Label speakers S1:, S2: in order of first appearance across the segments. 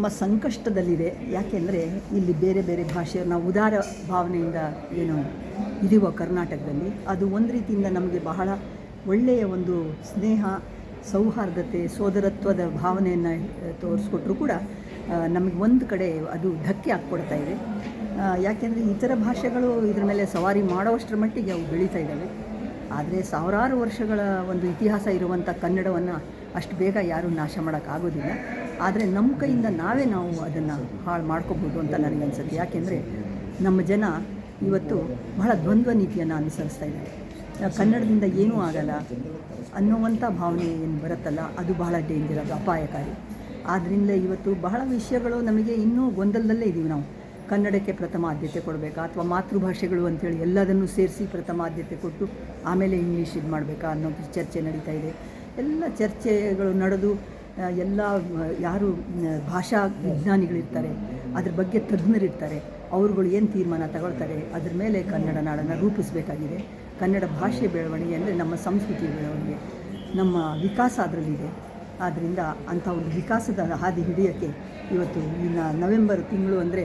S1: ತುಂಬ ಸಂಕಷ್ಟದಲ್ಲಿದೆ. ಯಾಕೆಂದರೆ ಇಲ್ಲಿ ಬೇರೆ ಬೇರೆ ಭಾಷೆ ನಾವು ಉದಾರ ಭಾವನೆಯಿಂದ ಏನು ಇದೀವೋ ಕರ್ನಾಟಕದಲ್ಲಿ ಅದು ಒಂದು ರೀತಿಯಿಂದ ನಮಗೆ ಬಹಳ ಒಳ್ಳೆಯ ಒಂದು ಸ್ನೇಹ, ಸೌಹಾರ್ದತೆ, ಸೋದರತ್ವದ ಭಾವನೆಯನ್ನು ತೋರಿಸ್ಕೊಟ್ರು ಕೂಡ ನಮಗೆ ಒಂದು ಕಡೆ ಅದು ಧಕ್ಕೆ ಹಾಕ್ಕೊಡ್ತಾ ಇದೆ. ಯಾಕೆಂದರೆ ಇತರ ಭಾಷೆಗಳು ಇದರ ಮೇಲೆ ಸವಾರಿ ಮಾಡೋವಷ್ಟರ ಮಟ್ಟಿಗೆ ಅವು ಬೆಳೀತಾ ಇದ್ದಾವೆ. ಆದರೆ ಸಾವಿರಾರು ವರ್ಷಗಳ ಒಂದು ಇತಿಹಾಸ ಇರುವಂಥ ಕನ್ನಡವನ್ನು ಅಷ್ಟು ಬೇಗ ಯಾರೂ ನಾಶ ಮಾಡೋಕ್ಕಾಗೋದಿಲ್ಲ ಆದರೆ ನಮ್ಮ ಕೈಯಿಂದ ನಾವೇ ನಾವು ಅದನ್ನು ಹಾಳು ಮಾಡ್ಕೋಬೋದು ಅಂತ ನನಗೆ ಅನಿಸುತ್ತೆ. ಯಾಕೆಂದರೆ ನಮ್ಮ ಜನ ಇವತ್ತು ಬಹಳ ದ್ವಂದ್ವ ನೀತಿಯನ್ನು ಅನುಸರಿಸ್ತಾ ಇದ್ದಾರೆ. ಕನ್ನಡದಿಂದ ಏನೂ ಆಗಲ್ಲ ಅನ್ನುವಂಥ ಭಾವನೆ ಏನು ಬರುತ್ತಲ್ಲ, ಅದು ಬಹಳ ಡೇಂಜರ್ ಅದು ಅಪಾಯಕಾರಿ. ಆದ್ದರಿಂದ ಇವತ್ತು ಬಹಳ ವಿಷಯಗಳು ನಮಗೆ ಇನ್ನೂ ಗೊಂದಲದಲ್ಲೇ ಇದ್ದೀವಿ ನಾವು. ಕನ್ನಡಕ್ಕೆ ಪ್ರಥಮ ಆದ್ಯತೆ ಕೊಡಬೇಕಾ, ಅಥವಾ ಮಾತೃಭಾಷೆಗಳು ಅಂತೇಳಿ ಎಲ್ಲದನ್ನು ಸೇರಿಸಿ ಪ್ರಥಮ ಆದ್ಯತೆ ಕೊಟ್ಟು ಆಮೇಲೆ ಇಂಗ್ಲೀಷ್ ಇದು ಮಾಡಬೇಕಾ ಅನ್ನೋ ಚರ್ಚೆ ನಡೀತಾ ಇದೆ. ಎಲ್ಲ ಚರ್ಚೆಗಳು ನಡೆದು ಎಲ್ಲ ಯಾರು ಭಾಷಾ ವಿಜ್ಞಾನಿಗಳಿರ್ತಾರೆ ಅದ್ರ ಬಗ್ಗೆ ತಜ್ಞರಿರ್ತಾರೆ ಅವರುಗಳು ಏನು ತೀರ್ಮಾನ ತಗೊಳ್ತಾರೆ ಅದ್ರ ಮೇಲೆ ಕನ್ನಡ ನಾಡನ್ನು ರೂಪಿಸಬೇಕಾಗಿದೆ. ಕನ್ನಡ ಭಾಷೆ ಬೆಳವಣಿಗೆ ಅಂದರೆ ನಮ್ಮ ಸಂಸ್ಕೃತಿ ಬೆಳವಣಿಗೆ ನಮ್ಮ ವಿಕಾಸ ಅದರಲ್ಲಿದೆ. ಆದ್ದರಿಂದ ಅಂಥ ಒಂದು ವಿಕಾಸದ ಹಾದಿ ಹಿಡಿಯೋಕ್ಕೆ ಇವತ್ತು ಇನ್ನು ನವೆಂಬರ್ ತಿಂಗಳು ಅಂದರೆ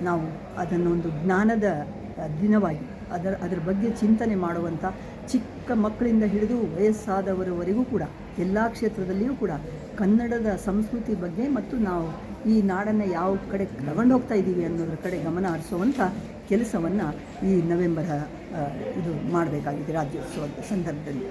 S1: ನಾವು ಅದನ್ನೊಂದು ಜ್ಞಾನದ ಆ, ದಿನವಾಗಿ ಅದರ ಅದರ ಬಗ್ಗೆ ಚಿಂತನೆ ಮಾಡುವಂಥ ಚಿಕ್ಕ ಮಕ್ಕಳಿಂದ ಹಿಡಿದು ವಯಸ್ಸಾದವರವರೆಗೂ ಕೂಡ, ಎಲ್ಲ ಕ್ಷೇತ್ರದಲ್ಲಿಯೂ ಕೂಡ ಕನ್ನಡದ ಸಂಸ್ಕೃತಿ ಬಗ್ಗೆ ಮತ್ತು ನಾವು ಈ ನಾಡನ್ನು ಯಾವ ಕಡೆ ತಗೊಂಡು ಹೋಗ್ತಾ ಇದ್ದೀವಿ ಅನ್ನೋದ್ರ ಕಡೆ ಗಮನ ಹರಿಸುವಂಥ ಕೆಲಸವನ್ನು ಈ ನವೆಂಬರ್ ಇದು ಮಾಡಬೇಕಾಗಿದೆ ರಾಜ್ಯೋತ್ಸವದ ಸಂದರ್ಭದಲ್ಲಿ.